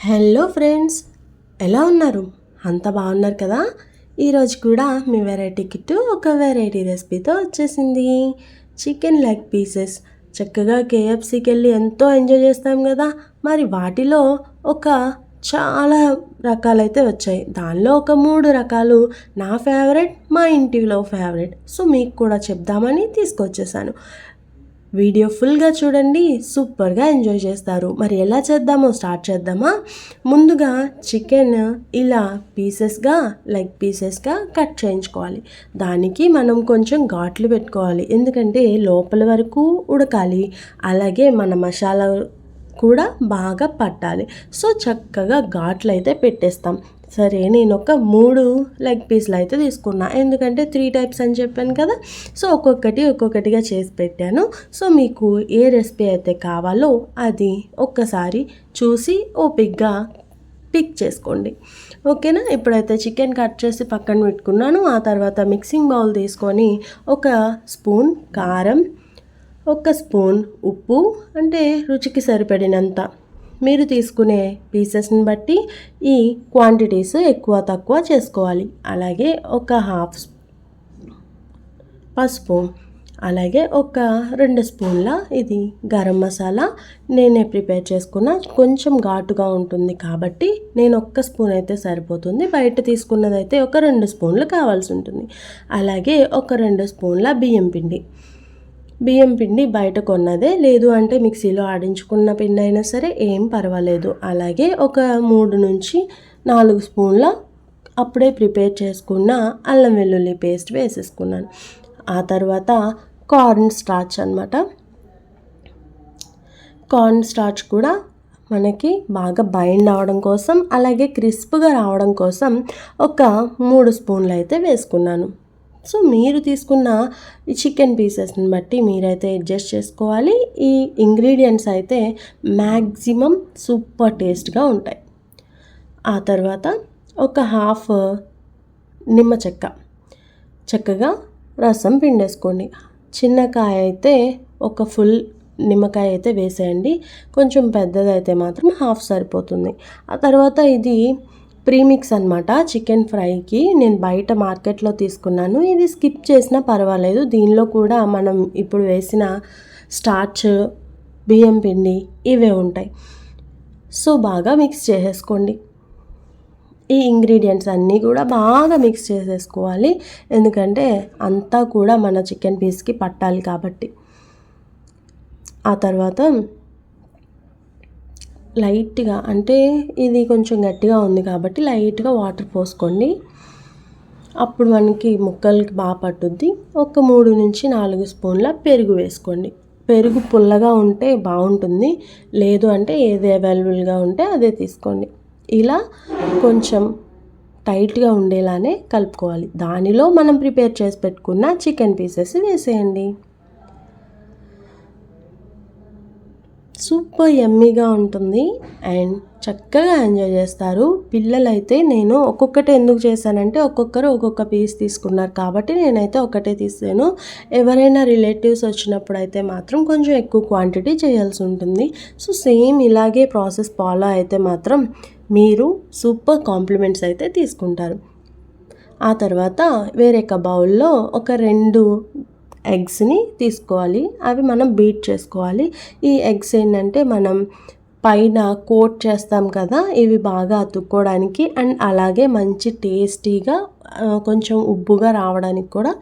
Hello friends ఎలా ఉన్నారు? అంత బాగున్నారు కదా? ఈరోజు కూడా మీ వెరైటీ కిట్ ఒక వెరైటీ రెసిపీతో వచ్చేసింది. చికెన్ లెగ్ పీసెస్ చక్కగా కేఎఫ్సీకి వెళ్ళి ఎంతో ఎంజాయ్ చేస్తాం కదా? మరి వాటిలో ఒక చాలా రకాలైతే వచ్చాయి. దానిలో ఒక మూడు రకాలు. నా ఫేవరెట్ మా ఇంటిలో ఫేవరెట్ సో మీకు కూడా చెప్దామని తీసుకొచ్చేసాను. వీడియో ఫుల్గా చూడండి సూపర్గా ఎంజాయ్ చేస్తారు. మరి ఎలా చేద్దామో స్టార్ట్ చేద్దామా? ముందుగా చికెన్ ఇలా పీసెస్గా లెగ్ పీసెస్గా కట్ చేయించుకోవాలి. దానికి మనం కొంచెం ఘాట్లు పెట్టుకోవాలి. ఎందుకంటే లోపల వరకు ఉడకాలి. అలాగే మన మసాలా కూడా బాగా పట్టాలి. సో చక్కగా ఘాట్లు అయితే పెట్టేస్తాం. సరే నేను ఒక మూడు లెగ్ పీస్లు అయితే తీసుకున్నా. ఎందుకంటే త్రీ టైప్స్ అని చెప్పాను కదా. సో ఒక్కొక్కటి ఒక్కొక్కటిగా చేసి పెట్టాను. సో మీకు ఏ రెసిపీ అయితే కావాలో అది ఒక్కసారి చూసి ఓపిక్గా పిక్ చేసుకోండి. ఓకేనా? ఇప్పుడైతే చికెన్ కట్ చేసి పక్కన పెట్టుకున్నాను. ఆ తర్వాత మిక్సింగ్ బౌల్ తీసుకొని ఒక స్పూన్ కారం ఒక స్పూన్ ఉప్పు అంటే రుచికి సరిపడినంత మీరు తీసుకునే పీసెస్ని బట్టి ఈ క్వాంటిటీస్ ఎక్కువ తక్కువ చేసుకోవాలి. అలాగే ఒక హాఫ్ పసుపు అలాగే ఒక రెండు స్పూన్ల ఇది గరం మసాలా నేనే ప్రిపేర్ చేసుకున్న. కొంచెం ఘాటుగా ఉంటుంది కాబట్టి నేను ఒక్క స్పూన్ అయితే సరిపోతుంది. బయట తీసుకున్నదైతే ఒక రెండు స్పూన్లు కావాల్సి ఉంటుంది. అలాగే ఒక రెండు స్పూన్ల బియ్యం పిండి. బియ్యం పిండి బయట కొన్నదే. లేదు అంటే మిక్సీలో ఆడించుకున్న పిండి అయినా సరే ఏం పర్వాలేదు. అలాగే ఒక మూడు నుంచి నాలుగు స్పూన్ల అప్పుడే ప్రిపేర్ చేసుకున్న అల్లం వెల్లుల్లి పేస్ట్ వేసేసుకున్నాను. ఆ తర్వాత కార్న్ స్టార్చ్ అనమాట కార్న్ స్టార్చ్ కూడా మనకి బాగా బైండ్ అవడం కోసం అలాగే క్రిస్ప్గా రావడం కోసం ఒక మూడు స్పూన్లు అయితే వేసుకున్నాను. సో మీరు తీసుకున్న ఈ చికెన్ పీసెస్ని బట్టి మీరైతే అడ్జస్ట్ చేసుకోవాలి. ఈ ఇంగ్రీడియంట్స్ అయితే మ్యాక్సిమం సూపర్ టేస్ట్గా ఉంటాయి. ఆ తర్వాత ఒక హాఫ్ నిమ్మ చెక్క. చక్కగా రసం పిండేసుకోండి. చిన్న కాయ అయితే ఒక ఫుల్ నిమ్మకాయ అయితే వేసేయండి. కొంచెం పెద్దదైతే మాత్రం హాఫ్ సరిపోతుంది. ఆ తర్వాత ఇది ప్రీమిక్స్ అనమాట చికెన్ ఫ్రైకి. నేను బయట మార్కెట్లో తీసుకున్నాను. ఇది స్కిప్ చేసినా పర్వాలేదు. దీనిలో కూడా మనం ఇప్పుడు వేసిన స్టార్చ్ బియ్యం పిండి ఇవే ఉంటాయి. సో బాగా మిక్స్ చేసేసుకోండి. ఈ ఇంగ్రీడియంట్స్ అన్నీ కూడా బాగా మిక్స్ చేసేసుకోవాలి. ఎందుకంటే అంతా కూడా మన చికెన్ పీస్కి పట్టాలి కాబట్టి. ఆ తర్వాత లైట్గా అంటే ఇది కొంచెం గట్టిగా ఉంది కాబట్టి లైట్గా వాటర్ పోసుకోండి. అప్పుడు మనకి ముక్కలకి బాగా పట్టుద్ది. ఒక మూడు నుంచి నాలుగు స్పూన్ల పెరుగు వేసుకోండి. పెరుగు పుల్లగా ఉంటే బాగుంటుంది. లేదు అంటే ఏది అవైలబుల్గా ఉంటే అదే తీసుకోండి. ఇలా కొంచెం టైట్గా ఉండేలానే కలుపుకోవాలి. దానిలో మనం ప్రిపేర్ చేసి పెట్టుకున్న చికెన్ పీసెస్ వేసేయండి. సూపర్ ఎమ్మీగా ఉంటుంది. అండ్ చక్కగా ఎంజాయ్ చేస్తారు. పిల్లలైతే నేను ఒక్కొక్కటి ఎందుకు చేశానంటే ఒక్కొక్కరు ఒక్కొక్క పీస్ తీసుకున్నారు. కాబట్టి నేనైతే ఒకటే తీసాను. ఎవరైనా రిలేటివ్స్ వచ్చినప్పుడు అయితే మాత్రం కొంచెం ఎక్కువ క్వాంటిటీ చేయాల్సి ఉంటుంది. సో సేమ్ ఇలాగే ప్రాసెస్ ఫాలో అయితే మాత్రం మీరు సూపర్ కాంప్లిమెంట్స్ అయితే తీసుకుంటారు. ఆ తర్వాత వేరొక బౌల్లో ఒక రెండు ఎగ్స్ని తీసుకోవాలి. అవి మనం బీట్ చేసుకోవాలి. ఈ ఎగ్స్ ఏంటంటే మనం పైన కోట్ చేస్తాం కదా ఇవి బాగా అతుక్కోవడానికి అండ్ అలాగే మంచి టేస్టీగా కొంచెం ఉబ్బుగా రావడానికి కూడా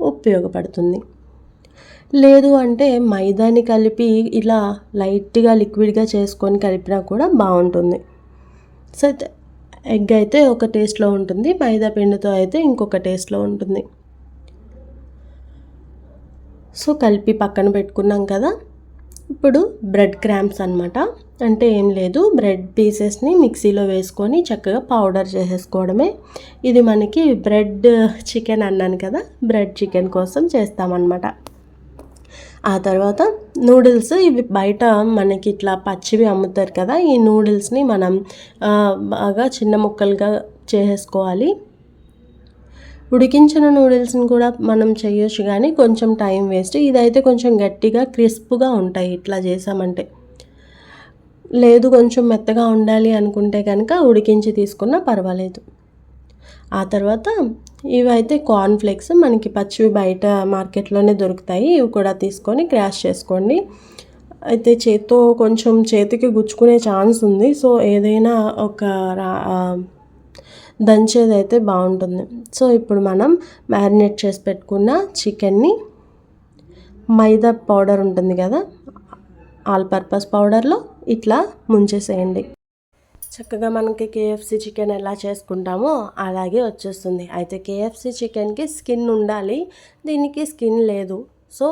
ఉపయోగపడుతుంది. లేదు అంటే మైదాని కలిపి ఇలా లైట్గా లిక్విడ్గా చేసుకొని కలిపినా కూడా బాగుంటుంది. సో ఎగ్ అయితే ఒక టేస్ట్లో ఉంటుంది మైదా పిండితో అయితే ఇంకొక టేస్ట్లో ఉంటుంది. సో కలిపి పక్కన పెట్టుకున్నాం కదా. ఇప్పుడు బ్రెడ్ క్రామ్స్ అనమాట అంటే ఏం లేదు బ్రెడ్ పీసెస్ని మిక్సీలో వేసుకొని చక్కగా పౌడర్ చేసేసుకోవడమే. ఇది మనకి బ్రెడ్ చికెన్ అన్నాను కదా బ్రెడ్ చికెన్ కోసం చేస్తామన్నమాట. ఆ తర్వాత నూడిల్స్ ఇవి బయట మనకి ఇట్లా పచ్చివి అమ్ముతారు కదా ఈ నూడిల్స్ని మనం బాగా చిన్న ముక్కలుగా చేసేసుకోవాలి. ఉడికించిన నూడిల్స్ని కూడా మనం చేయొచ్చు కానీ కొంచెం టైం వేస్ట్. ఇదైతే కొంచెం గట్టిగా క్రిస్ప్గా ఉంటాయి. ఇట్లా చేసామంటే. లేదు కొంచెం మెత్తగా ఉండాలి అనుకుంటే కనుక ఉడికించి తీసుకున్నా పర్వాలేదు. ఆ తర్వాత ఇవైతే కార్న్ఫ్లేక్స్ మనకి పచ్చివి బయట మార్కెట్లోనే దొరుకుతాయి. ఇవి కూడా తీసుకొని క్రాష్ చేసుకోండి. అయితే చేత్తో కొంచెం చేతికి గుచ్చుకునే ఛాన్స్ ఉంది. సో ఏదైనా ఒక దంచేది అయితే బాగుంటుంది. సో ఇప్పుడు మనం మ్యారినేట్ చేసి పెట్టుకున్న చికెన్ని మైదా పౌడర్ ఉంటుంది కదా ఆల్ పర్పస్ పౌడర్లో ఇట్లా ముంచేసేయండి. చక్కగా మనకి కేఎఫ్సి చికెన్ ఎలా చేసుకుంటామో అలాగే వచ్చేస్తుంది. అయితే కేఎఫ్సి చికెన్కి స్కిన్ ఉండాలి దీనికి స్కిన్ లేదు. సో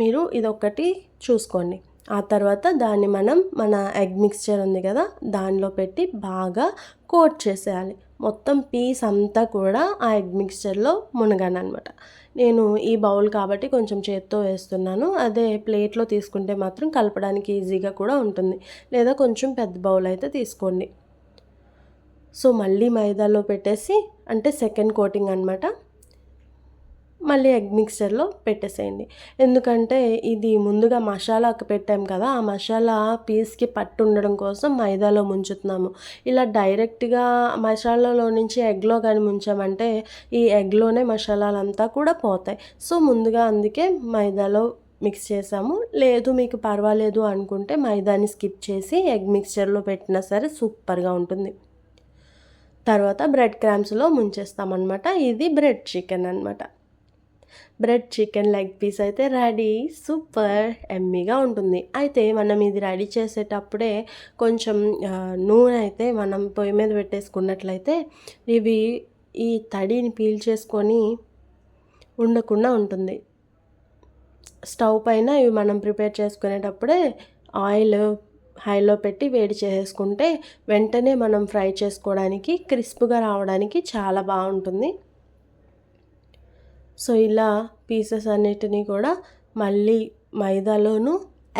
మీరు ఇదొకటి చూసుకోండి. ఆ తర్వాత దాన్ని మనం మన ఎగ్ మిక్స్చర్ ఉంది కదా దానిలో పెట్టి బాగా కోట్ చేసేయాలి. మొత్తం పీస్ అంతా కూడా ఆ ఎగ్ మిక్స్చర్లో మునగాను అనమాట నేను ఈ బౌల్ కాబట్టి కొంచెం చేత్తో వేస్తున్నాను. అదే ప్లేట్లో తీసుకుంటే మాత్రం కలపడానికి ఈజీగా కూడా ఉంటుంది. లేదా కొంచెం పెద్ద బౌల్ అయితే తీసుకోండి. సో మళ్ళీ మైదాలో పెట్టేసి అంటే సెకండ్ కోటింగ్ అనమాట మళ్ళీ ఎగ్ మిక్సర్లో పెట్టేసేయండి. ఎందుకంటే ఇది ముందుగా మసాలా పెట్టాం కదా ఆ మసాలా పీస్కి పట్టు ఉండడం కోసం మైదాలో ముంచుతున్నాము. ఇలా డైరెక్ట్గా మసాలాలో నుంచి ఎగ్లో కానీ ముంచామంటే ఈ ఎగ్లోనే మసాలాలంతా కూడా పోతాయి. సో ముందుగా అందుకే మైదాలో మిక్స్ చేసాము. లేదు మీకు పర్వాలేదు అనుకుంటే మైదాని స్కిప్ చేసి ఎగ్ మిక్స్చర్లో పెట్టినా సరే సూపర్గా ఉంటుంది. తర్వాత బ్రెడ్ క్రామ్స్లో ముంచేస్తామన్నమాట. ఇది బ్రెడ్ చికెన్ అనమాట బ్రెడ్ చికెన్ లెగ్ పీస్ అయితే రెడీ. సూపర్. ఎమ్మీగా ఉంటుంది. అయితే మనం ఇది రెడీ చేసేటప్పుడే కొంచెం నూనె అయితే మనం పొయ్యి మీద పెట్టేసుకున్నట్లయితే ఇవి ఈ తడిని పీల్ చేసుకొని ఉండకుండా ఉంటుంది. స్టవ్ పైన ఇవి మనం ప్రిపేర్ చేసుకునేటప్పుడే ఆయిల్ హైలో పెట్టి వేడి చేసుకుంటే వెంటనే మనం ఫ్రై చేసుకోవడానికి క్రిస్ప్గా రావడానికి చాలా బాగుంటుంది. సో ఇలా పీసెస్ అన్నిటినీ కూడా మళ్ళీ మైదాలోను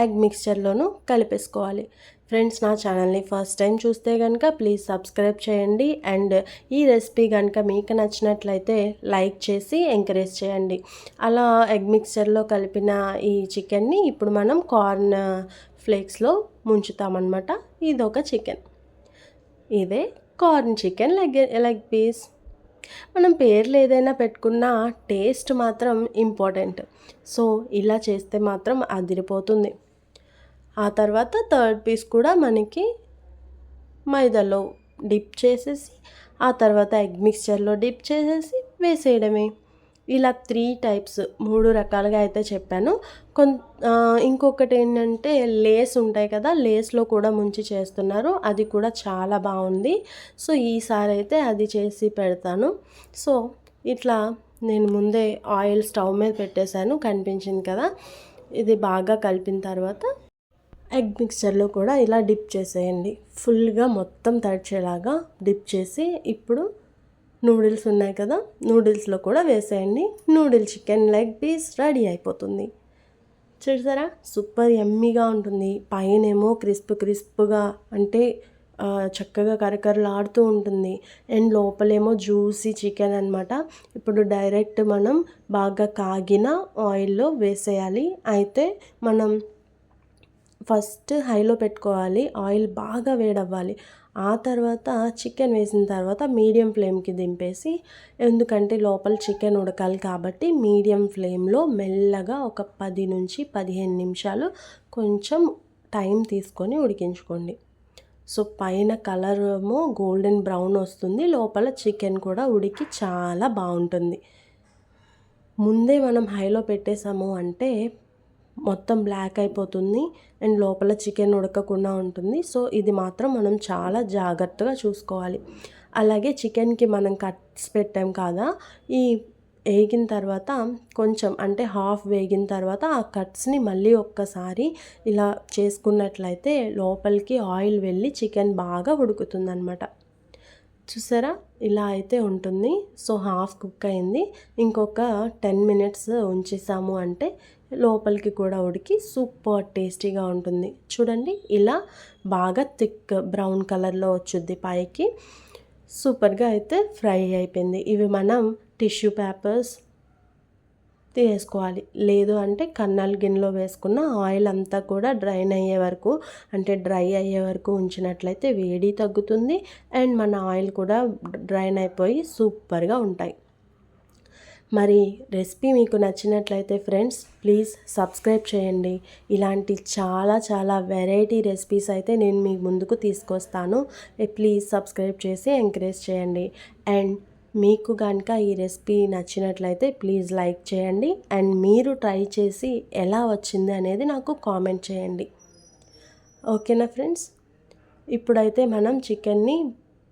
ఎగ్ మిక్స్చర్లోను కలిపేసుకోవాలి. ఫ్రెండ్స్ నా ఛానల్ని ఫస్ట్ టైం చూస్తే కనుక ప్లీజ్ సబ్స్క్రైబ్ చేయండి. అండ్ ఈ రెసిపీ కనుక మీకు నచ్చినట్లయితే లైక్ చేసి ఎంకరేజ్ చేయండి. అలా ఎగ్ మిక్స్చర్లో కలిపిన ఈ చికెన్ని ఇప్పుడు మనం కార్న్ ఫ్లేక్స్లో ముంచుతామన్నమాట. ఇది ఒక చికెన్. ఇదే corn chicken leg leg piece. మనం పేర్లు ఏదైనా పెట్టుకున్నా టేస్ట్ మాత్రం ఇంపార్టెంట్. సో ఇలా చేస్తే మాత్రం అదిరిపోతుంది. ఆ తర్వాత థర్డ్ పీస్ కూడా మనకి మైదాలో డిప్ చేసేసి ఆ తర్వాత ఎగ్ మిక్స్చర్లో డిప్ చేసేసి వేసేయడమే. ఇలా త్రీ టైప్స్ మూడు రకాలుగా అయితే చెప్పాను. కొన్ ఇంకొకటి ఏంటంటే లేస్ ఉంటాయి కదా లేస్లో కూడా ముంచి చేస్తున్నారు. అది కూడా చాలా బాగుంది. సో ఈసారి అయితే అది చేసి పెడతాను. సో ఇట్లా నేను ముందే ఆయిల్ స్టవ్ మీద పెట్టేశాను కనిపించింది కదా. ఇది బాగా కలిపిన తర్వాత ఎగ్ మిక్చర్లో కూడా ఇలా డిప్ చేసేయండి. ఫుల్గా మొత్తం తడిచేలాగా డిప్ చేసి ఇప్పుడు నూడిల్స్ ఉన్నాయి కదా నూడిల్స్లో కూడా వేసేయండి. Noodle chicken leg piece ready అయిపోతుంది. చూసారా? సూపర్ ఎమ్మీగా ఉంటుంది. పైనేమో క్రిస్ప్ క్రిస్ప్గా అంటే చక్కగా కరకరలాడుతూ ఉంటుంది. అండ్ లోపలేమో జ్యూసీ చికెన్ అనమాట ఇప్పుడు డైరెక్ట్ మనం బాగా కాగిన ఆయిల్లో వేసేయాలి. అయితే మనం ఫస్ట్ హైలో పెట్టుకోవాలి. ఆయిల్ బాగా వేడవ్వాలి. ఆ తర్వాత చికెన్ వేసిన తర్వాత మీడియం ఫ్లేమ్కి దింపేసి ఎందుకంటే లోపల చికెన్ ఉడకాలి కాబట్టి మీడియం ఫ్లేమ్లో మెల్లగా ఒక పది నుంచి పదిహేను నిమిషాలు కొంచెం టైం తీసుకొని ఉడికించుకోండి. సో పైన కలర్ ఏమో గోల్డెన్ బ్రౌన్ వస్తుంది లోపల చికెన్ కూడా ఉడికి చాలా బాగుంటుంది. ముందే మనం హైలో పెట్టేసాము అంటే మొత్తం బ్లాక్ అయిపోతుంది అండ్ లోపల చికెన్ ఉడకకుండా ఉంటుంది. సో ఇది మాత్రం మనం చాలా జాగ్రత్తగా చూసుకోవాలి. అలాగే చికెన్కి మనం కట్స్ పెట్టాం కదా ఈ వేగిన తర్వాత కొంచెం అంటే హాఫ్ వేగిన తర్వాత ఆ కట్స్ని మళ్ళీ ఒక్కసారి ఇలా చేసుకున్నట్లయితే లోపలికి ఆయిల్ వెళ్ళి చికెన్ బాగా ఉడుకుతుందనమాట చూసారా? ఇలా అయితే ఉంటుంది. సో హాఫ్ కుక్ అయింది. ఇంకొక టెన్ మినిట్స్ ఉంచేసాము అంటే లోపలికి కూడా ఉడికి సూపర్ టేస్టీగా ఉంటుంది. చూడండి ఇలా బాగా థిక్ బ్రౌన్ కలర్లో వచ్చుద్ది పైకి. సూపర్గా అయితే ఫ్రై అయిపోయింది. ఇవి మనం టిష్యూ పేపర్స్ చేసుకోవాలి. లేదు అంటే కన్నాల గిన్నెలో వేసుకున్న ఆయిల్ అంతా కూడా డ్రైన్ అయ్యే వరకు అంటే డ్రై అయ్యే వరకు ఉంచినట్లయితే వేడి తగ్గుతుంది అండ్ మన ఆయిల్ కూడా డ్రైన్ అయిపోయి సూపర్గా ఉంటాయి. మరి రెసిపీ మీకు నచ్చినట్లయితే ఫ్రెండ్స్ ప్లీజ్ సబ్స్క్రైబ్ చేయండి. ఇలాంటి చాలా చాలా వెరైటీ రెసిపీస్ అయితే నేను మీ ముందుకు తీసుకొస్తాను. ప్లీజ్ సబ్స్క్రైబ్ చేసి ఎంకరేజ్ చేయండి. అండ్ మీకు కనుక ఈ రెసిపీ నచ్చినట్లయితే ప్లీజ్ లైక్ చేయండి అండ్ మీరు ట్రై చేసి ఎలా వచ్చింది అనేది నాకు కామెంట్ చేయండి. ఓకేనా ఫ్రెండ్స్? ఇప్పుడైతే మనం చికెన్ని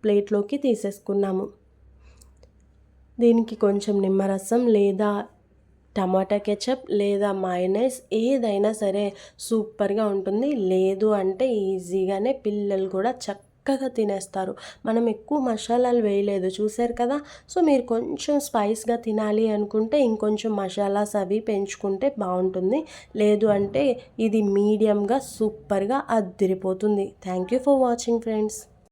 ప్లేట్లోకి తీసేసుకున్నాము. దీనికి కొంచెం నిమ్మరసం లేదా టమాటా కెచప్ లేదా మైనస్ ఏదైనా సరే సూపర్గా ఉంటుంది. లేదు అంటే ఈజీగానే పిల్లలు కూడా చక్కగా తినేస్తారు. మనం ఎక్కువ మసాలాలు వేయలేదు చూసారు కదా? సో మీరు కొంచెం స్పైస్గా తినాలి అనుకుంటే ఇంకొంచెం మసాలాస్ అవి పెంచుకుంటే బాగుంటుంది. లేదు అంటే ఇది మీడియంగా సూపర్గా అద్దరిపోతుంది thank you for watching friends.